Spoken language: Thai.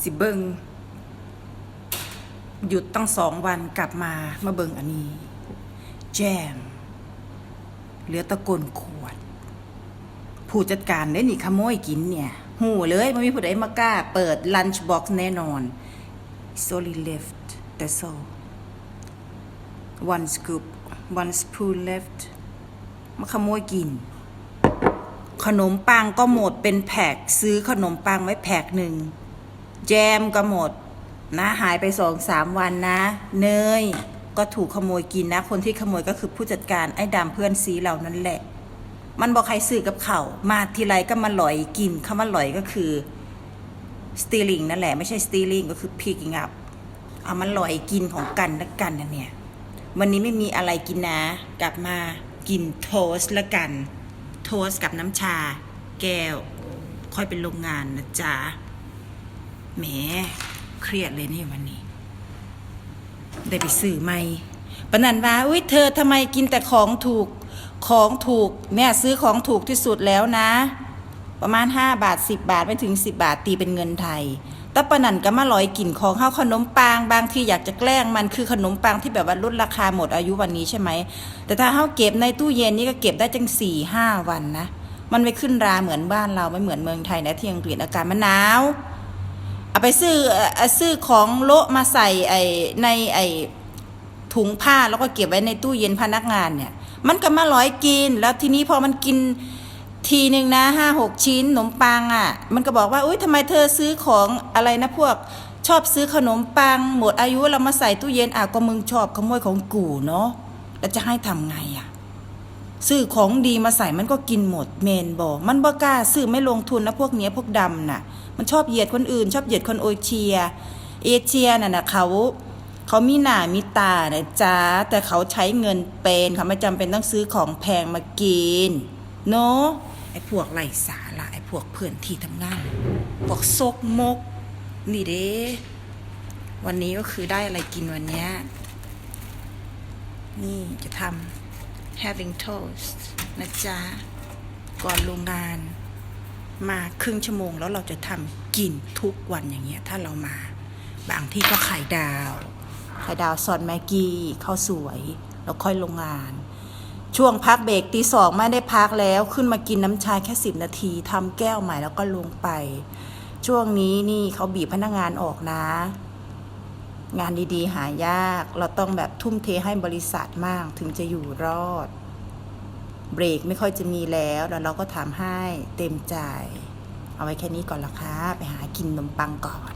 สิเบิงหยุดตั้งสองวันกลับมามาเบิงอันนี้ แจม เหลือตะกนขวด ผู้จัดการได้นี่ขโมยกินเนี่ย หูเลยไม่มีผู้ใดมากล้า เปิดลันช์บ็อกซ์แน่นอน s o l y left that's all one scoop one spoon left มาขโมยกิน ขนมปังก็หมดเป็นแพ็คซื้อขนมปังไว้แพ็คหนึ่ง แจมก็หมดนะหายไปสองสามวันนะ เนยก็ถูกขโมยกินนะ คนที่ขโมยก็คือผู้จัดการไอ้ดำเพื่อนซีเหล่านั้นแหละ มันบอกใครซื้อกับเขามาทีไรก็มาหลอยกินคำว่าหลอยก็คือ stealing นั่นแหละไม่ใช่ stealing ก็คือ picking up เอามาหลอยกินของกันและกันนะเนี่ย วันนี้ไม่มีอะไรกินนะ กลับมากินโทสละกัน โทสกับน้ำชา แก้ว ค่อยเป็นโรงงานนะจ๊ะ แหมเครียดเลยนี่วันนี้ ได้ไปซื้อไหมปนันว่าอุ้ยเธอทำไมกินแต่ของถูกของถูก แม่ซื้อของถูกที่สุดแล้วนะ ประมาณ 5 บาท 10 บาทไม่ถึง 10 บาทตีเป็นเงินไทยต่ปนันก็มาลอยกลิ่นของข้าวขนมปังบางทีอยากจะแกล้งมันคือขนมปังที่แบบว่าลดราคาหมดอายุวันนี้ใช่ไหม แต่ถ้าเฮาเก็บในตู้เย็นนี่ก็เก็บได้จังสี่ห้าวันนะ มันไม่ขึ้นราเหมือนบ้านเราไม่เหมือนเมืองไทยนะที่อังกฤษอากาศมันหนาว เอาไปซื้ออซื้อของโละมาใส่ไอ้ในไอ้ถุงผ้าแล้วก็เก็บไว้ในตู้เย็นพนักงานเนี่ย มันก็มาร้อยกิน แล้วทีนี้พอมันกินทีหนึ่งนะห้าหกชิ้นขนมปังอะ่ะ มันก็บอกว่าอุ้ยทำไมเธอซื้อของอะไรนะพวกชอบซื้อขนมปัง หมดอายุเรามาใส่ตู้เย็นอะก็มึงชอบขโมยของกูเนาะแล้วจะให้ทำไงอะซื้อของดีมาใส่มันก็กินหมดเมนบอกมันบ่กล้าซื้อไม่ลงทุนนะพวกเนี้ยพวกดำน่ะ มันชอบเหยียดคนอื่น ชอบเหยียดคนโอเชีย เอเชียน่ะนะเขาเขามีหน้ามีตานะจ๊ะแต่เขาใช้เงินเป็นเขาไม่จำเป็นต้องซื้อของแพงมากินเนาะไอ้พวกไร้สาระไอ้พวกเพื่อนที่ทำงานพวกซกมก นี่เด้วันนี้ก็คือได้อะไรกินวันเนี้ยนี่จะทำ having toast นะจ๊ะ ก่อนโรงงาน มาครึ่งชั่วโมงแล้วเราจะทำกินทุกวันอย่างเงี้ย ถ้าเรามา บางที่ก็ไข่ดาวไข่ดาวซอนแมกกี้ข้าวสวย แล้วค่อยลงงาน ช่วงพักเบรกตีสองไม่ได้พักแล้วขึ้นมากินน้ำชาแค่สิบนาทีทำแก้วใหม่แล้วก็ลงไป ช่วงนี้นี่เขาบีบพนักงานออกนะ งานดีๆ หายาก เราต้องแบบทุ่มเทให้บริษัทมากถึงจะอยู่รอด เบรกไม่ค่อยจะมีแล้ว แล้วเราก็ทำให้เต็มใจ เอาไว้แค่นี้ก่อนละคะไปหากินนมปังก่อน